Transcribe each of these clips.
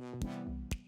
Thank you.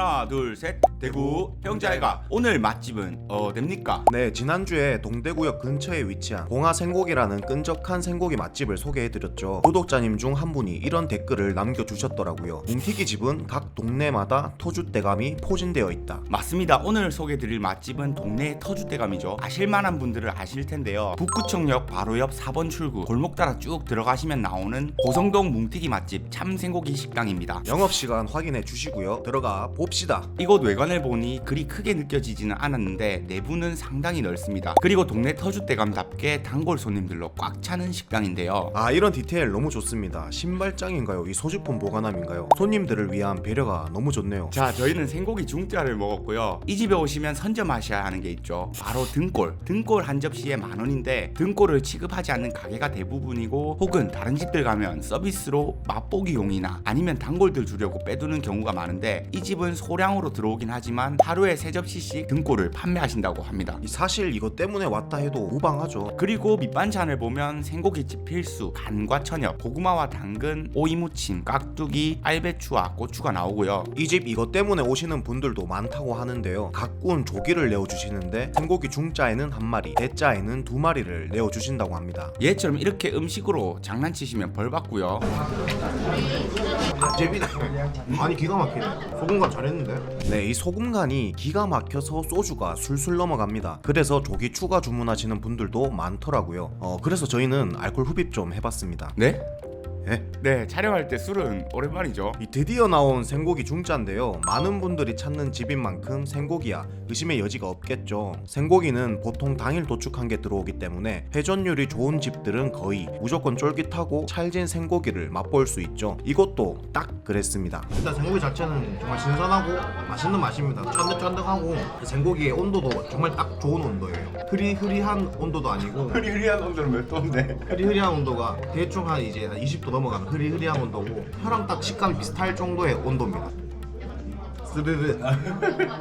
하나 둘 셋 대구 형제아이가 오늘 맛집은 어딥니까? 네, 지난주에 동대구역 근처에 위치한 봉화 생고기라는 끈적한 생고기 맛집을 소개해드렸죠. 구독자님 중 한 분이 이런 댓글을 남겨주셨더라고요. 뭉티기 집은 각 동네마다 토주대감이 포진되어 있다. 맞습니다. 오늘 소개드릴 맛집은 동네 터줏대감이죠. 아실만한 분들은 아실 텐데요. 북구청역 바로 옆 4번 출구 골목 따라 쭉 들어가시면 나오는 고성동 뭉티기 맛집 참생고기 식당입니다. 영업시간 확인해 주시고요. 들어가 봅시다. 이곳 외관을 보니 그리 크게 느껴지지는 않았는데 내부는 상당히 넓습니다. 그리고 동네 터줏대감답게 단골 손님들로 꽉 차는 식당인데요. 아 이런 디테일 너무 좋습니다. 신발장인가요? 이 소지품 보관함인가요? 손님들을 위한 배려가 너무 좋네요. 자, 저희는 생고기 중짜를 먹었고요. 이 집에 오시면 선점하셔야 하는 게 있죠. 바로 등골. 등골 한 접시에 만 원인데 등골을 취급하지 않는 가게가 대부분이고 혹은 다른 집들 가면 서비스로 맛보기용이나 아니면 단골들 주려고 빼두는 경우가 많은데 이 집은 소량으로 들어오긴 하지만 하루에 세 접시씩 등골을 판매하신다고 합니다. 이 사실 이것 때문에 왔다 해도 무방하죠. 그리고 밑반찬을 보면 생고기집 필수 간과 천엽, 고구마와 당근, 오이무침, 깍두기, 알배추와 고추가 나오고요. 이 집 이것 때문에 오시는 분들도 많다고 하는데요. 각군 조기를 내어주시는데 생고기 중자에는 한 마리, 대자에는 두 마리를 내어주신다고 합니다. 얘처럼 이렇게 음식으로 장난치시면 벌 받고요. 아, 재미다. 아니 기가 막히네. 소금간 잘 했는데. 네, 이 소금 간이 기가 막혀서 소주가 술술 넘어갑니다. 그래서 조기 추가 주문하시는 분들도 많더라고요. 어, 그래서 저희는 알코올 흡입 좀 해봤습니다. 네? 예? 네, 촬영할 때 술은 오랜만이죠. 이 드디어 나온 생고기 중짜인데요. 많은 분들이 찾는 집인 만큼 생고기야 의심의 여지가 없겠죠. 생고기는 보통 당일 도축한 게 들어오기 때문에 회전율이 좋은 집들은 거의 무조건 쫄깃하고 찰진 생고기를 맛볼 수 있죠. 이것도 딱 그랬습니다. 일단 생고기 자체는 정말 신선하고 맛있는 맛입니다. 쫀득쫀득하고 생고기의 온도도 정말 딱 좋은 온도예요. 흐리흐리한 온도도 아니고 흐리흐리한 온도는 몇 도인데? 흐리흐리한 온도가 대충 한 이제 한 20도 넘 어가는 흐리흐리한 온도고 혀랑 딱 식감 비슷할 정도의 온도입니다. 스르르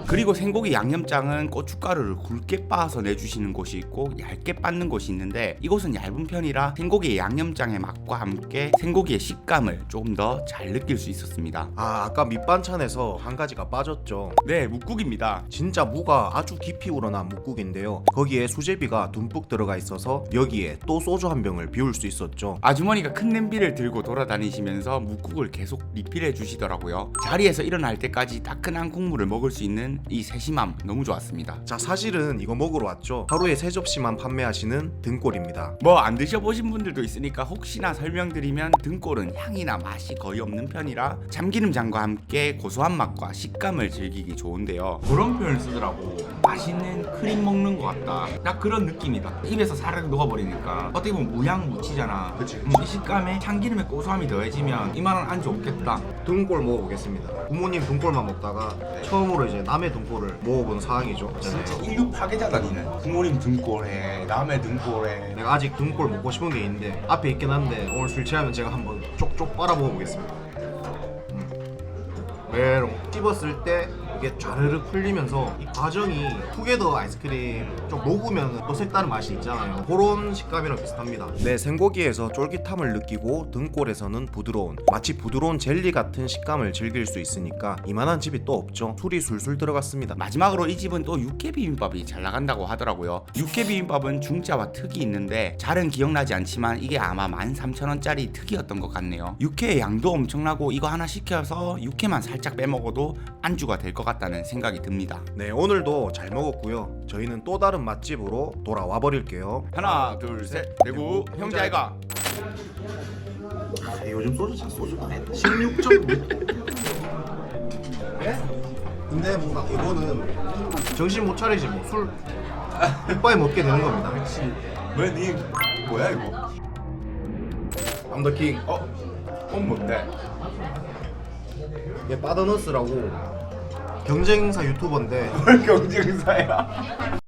그리고 생고기 양념장은 고춧가루를 굵게 빻아서 내주시는 곳이 있고 얇게 빻는 곳이 있는데 이곳은 얇은 편이라 생고기의 양념장의 맛과 함께 생고기의 식감을 조금 더 잘 느낄 수 있었습니다. 아, 아까 밑반찬에서 한 가지가 빠졌죠. 네, 묵국입니다. 진짜 무가 아주 깊이 우러난 묵국인데요. 거기에 수제비가 듬뿍 들어가 있어서 여기에 또 소주 한 병을 비울 수 있었죠. 아주머니가 큰 냄비를 들고 돌아다니시면서 묵국을 계속 리필해 주시더라고요. 자리에서 일어날 때까지 따끈한 국물을 먹을 수 있는 이 세심함 너무 좋았습니다. 자 사실은 이거 먹으러 왔죠. 하루에 세 접시만 판매하시는 등골입니다. 뭐 안 드셔보신 분들도 있으니까 혹시나 설명드리면 등골은 향이나 맛이 거의 없는 편이라 참기름장과 함께 고소한 맛과 식감을 즐기기 좋은데요. 그런 표현을 쓰더라고. 맛있는 크림 먹는 것 같다. 딱 그런 느낌이다. 입에서 사르르 녹아버리니까 어떻게 보면 무향 무치잖아. 그치, 음, 이 식감에 참기름의 고소함이 더해지면 이만한 안주 없겠다. 등골 먹어보겠습니다. 부모님 등골만 먹다 가 처음으로 이제 남의 등골을 먹어본 상황이죠. 인류 파괴자다 니는 부모님 등골에 남의 등골에 내가 아직 등골 먹고 싶은 게 있는데 앞에 있긴 한데 오늘 술 취하면 제가 한번 쪽쪽 빨아 먹어 보겠습니다. 음. 메롱 씹었을 때 이게 좌르르 풀리면서 이 과정이 투게더 아이스크림 좀 녹으면 또 색다른 맛이 있잖아요. 그런 식감이랑 비슷합니다. 내 생고기에서 쫄깃함을 느끼고 등골에서는 부드러운 마치 부드러운 젤리 같은 식감을 즐길 수 있으니까 이만한 집이 또 없죠 술이 술술 들어갔습니다 마지막으로 이 집은 또 육회 비빔밥이 잘 나간다고 하더라고요. 육회 비빔밥은 중짜와 특이 있는데 잘은 기억나지 않지만 이게 아마 13,000원짜리 특이였던 것 같네요. 육회의 양도 엄청나고 이거 하나 시켜서 육회만 살짝 빼먹어도 안주가 될 것 같 다는 생각이 듭니다. 네 오늘도 잘 먹었고요 저희는 또 다른 맛집으로 돌아와 버릴게요 하나 둘 셋 대구 형제아이가 아, 요즘 소주 잘 소주가 16점 근데 뭔가 이거는 정신 못 차리지 뭐술 이빨 먹게 되는 겁니다. 왜 니 뭐야 이거? 암더킹 어? 건 뭔데? 얘 빠더너스라고 경쟁사 유튜버인데 뭘 경쟁사야?